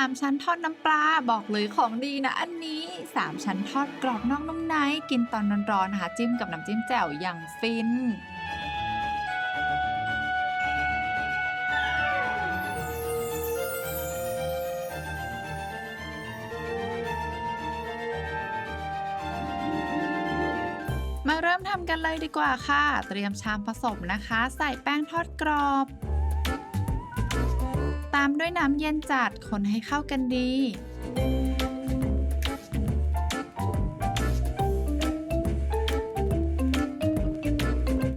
3 ชั้นทอดน้ำปลาบอกเลยของดีนะอันนี้ 3 ชั้นทอดกรอบนอกนุ่มในกินตอนร้อนๆนะคะ จิ้มกับน้ำจิ้มแจ่วอย่างฟินมาเริ่มทำกันเลยดีกว่าค่ะ เตรียมชามผสมนะคะ ใส่แป้งทอดกรอบามด้วยน้ำเย็นจัดคนให้เข้ากันดี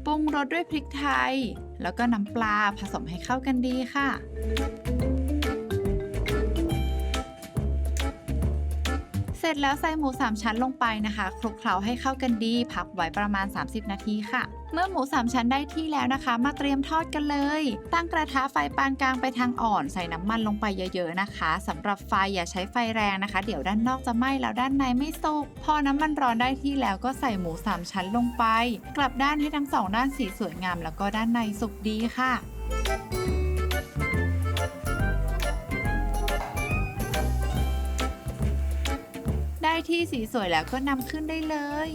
ปรุงรสด้วยพริกไทย แล้วก็น้ำปลาผสมให้เข้ากันดีค่ะ เสร็จแล้วใส่หมู 3 ชั้นลงไปนะคะคลุกเคล้าให้เข้ากันดีพักไว้ประมาณ 30 นาทีค่ะ เมื่อหมู 3 ชั้นได้ที่แล้วนะคะ มาเตรียมทอดกันเลย ตั้งกระทะไฟปานกลางไปทางอ่อนใส่น้ำมันลงไปเยอะๆนะคะ สำหรับไฟอย่าใช้ไฟแรงนะคะ เดี๋ยวด้านนอกจะไหม้แล้วด้านในไม่สุก พอน้ำมันร้อนได้ที่แล้วก็ใส่หมู 3 ชั้นลงไป กลับด้านให้ทั้งสองด้านสีสวยงามแล้วก็ด้านในสุกดีค่ะ ได้ที่สีสวยแล้วก็นำขึ้นได้เลย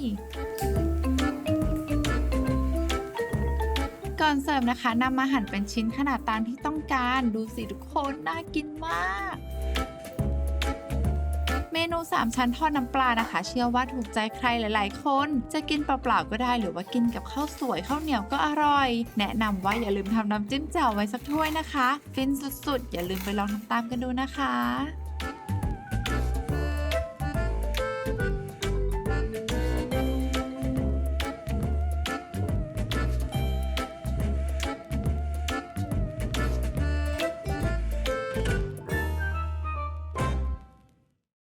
ก่อนเสิร์ฟนะคะนำมาหั่นเป็นชิ้นขนาดตามที่ต้องการ ดูสิทุกคนน่ากินมาก เมนู 3 ชั้นทอดน้ำปลานะคะ เชื่อว่าถูกใจใครหลาย ๆ คน จะกินเปล่าๆก็ได้หรือว่ากินกับข้าวสวยข้าวเหนียวก็อร่อย แนะนำว่าอย่าลืมทำน้ำจิ้มแจ่วไว้สักถ้วยนะคะ ฟินสุดๆ อย่าลืมไปลองทำตามกันดูนะคะ